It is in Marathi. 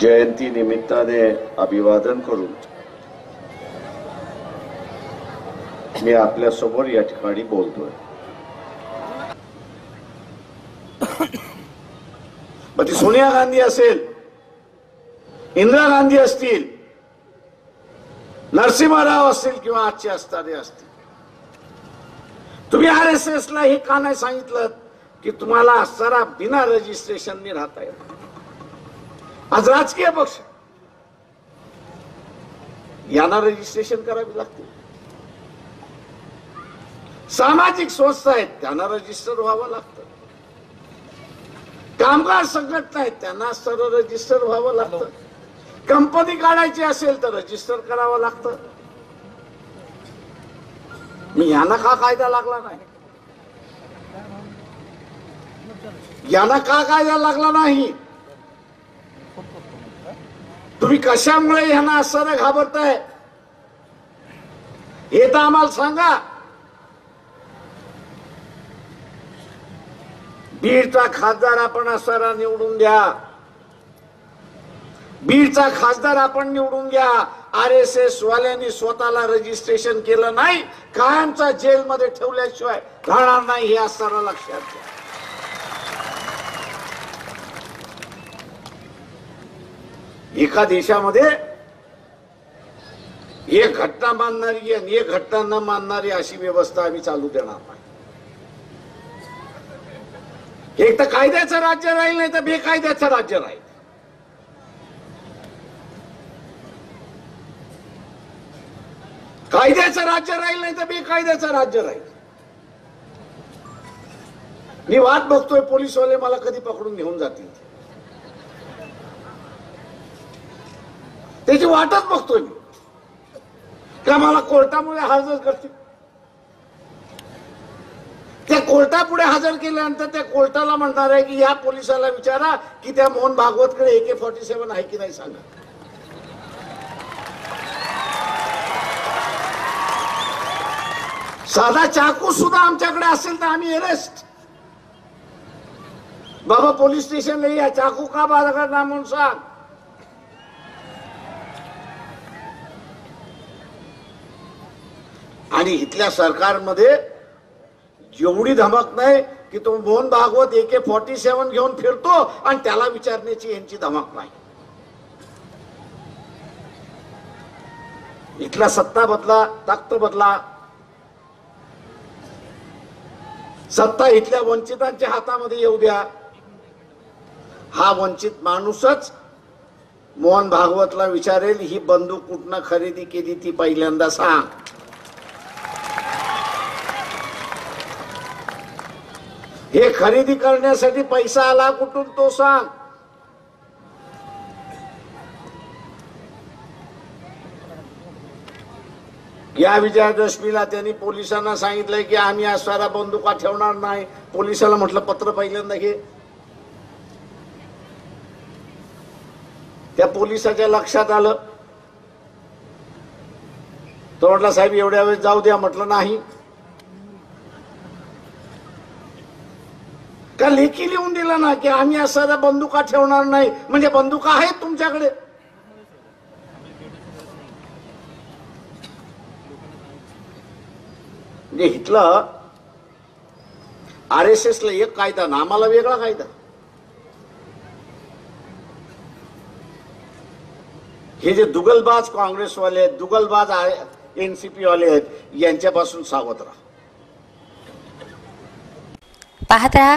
जयंती निमित्ताने अभिवादन करून मी आपल्यासमोर या ठिकाणी बोलतोय. मग ती सोनिया गांधी असेल इंदिरा गांधी असतील नरसिंहराव असतील किंवा आजचे असणारे असतील. तुम्ही आर एस एस ला हे का नाही सांगितलं की तुम्हाला सारा बिना रजिस्ट्रेशनने राहता येत आज राजकीय पक्ष. यांना रजिस्ट्रेशन करावी लागते सामाजिक संस्था आहेत त्यांना रजिस्टर व्हावं लागतं. कामगार संघटना आहेत त्यांना सर्व रजिस्टर व्हावं लागतं. कंपनी काढायची असेल तर रजिस्टर करावं लागतं. मी यांना का कायदा लागला नाही? यांना का कायदा लागला नाही? तुम्ही कशामुळे ह्यांना असं घाबरताय? हे तर आम्हाला सांगा. बीडचा खासदार आपण असताना निवडून द्या. बीडचा खासदार आपण निवडून घ्या. आर एस एस वाल्यांनी स्वतःला रजिस्ट्रेशन केलं नाही. कायमचा जेलमध्ये ठेवल्याशिवाय राहणार नाही हे असताना लक्षात घ्या. एका देशामध्ये एक घटना मानणारी आणि एक घटना न मानणारी अशी व्यवस्था आम्ही चालू देणार नाही. एक तर कायद्याचं राज्य राहील नाही तर बेकायद्याचं राज्य राहील. कायद्याचं राज्य राहील नाही तर बेकायद्याचं राज्य राहील. मी वाट बघतोय पोलीसवाले मला कधी पकडून घेऊन जातील. त्याची वाटच बघतोय मी. का मला कोर्टामुळे हजर करतील त्या कोर्टापुढे हजर केल्यानंतर त्या कोर्टाला म्हणणार आहे की या पोलिसाला विचारा की त्या मोहन भागवतकडे ए के फॉर्टी सेव्हन आहे की नाही सांगा. साधा चाकू सुद्धा आमच्याकडे असेल तर आम्ही अरेस्ट बाबा पोलीस स्टेशनला या चाकू का बाळगणार म्हणून सांग. आणि इथल्या सरकारमध्ये एवढी धमक नाही की तो Mohan Bhagwat A K forty seven घेऊन फिरतो आणि त्याला विचारण्याची यांची धमक नाही. इथला सत्ता बदला ताकत बदला. सत्ता इथल्या वंचितांच्या हातामध्ये येऊ द्या. हा वंचित माणूसच मोहन भागवतला विचारेल ही बंदूक कुठनं खरेदी केली ती पहिल्यांदा सांग. हे खरेदी करण्यासाठी पैसा आला कुठून तो सांग. या विजयादशमीला त्यांनी पोलिसांना सांगितलंय की आम्ही असणारा बंदुका ठेवणार नाही. पोलिसाला म्हटलं पत्र पहिल्यांदा घे. त्या पोलिसाच्या लक्षात आलं. तो म्हटला साहेब एवढ्या वेळेस जाऊ द्या. म्हटलं नाही. का लेखी लिहून दिलं ना की आम्ही असणारा बंदुका ठेवणार नाही? म्हणजे बंदुका आहेत तुमच्याकडे. म्हणजे इथलं आर एस एस ला एक कायदा ना आम्हाला वेगळा कायदा. हे जे दुगलबाज काँग्रेसवाले आहेत दुगलबाज एनसीपी वाले आहेत यांच्यापासून सावध राहा. पाहत राहा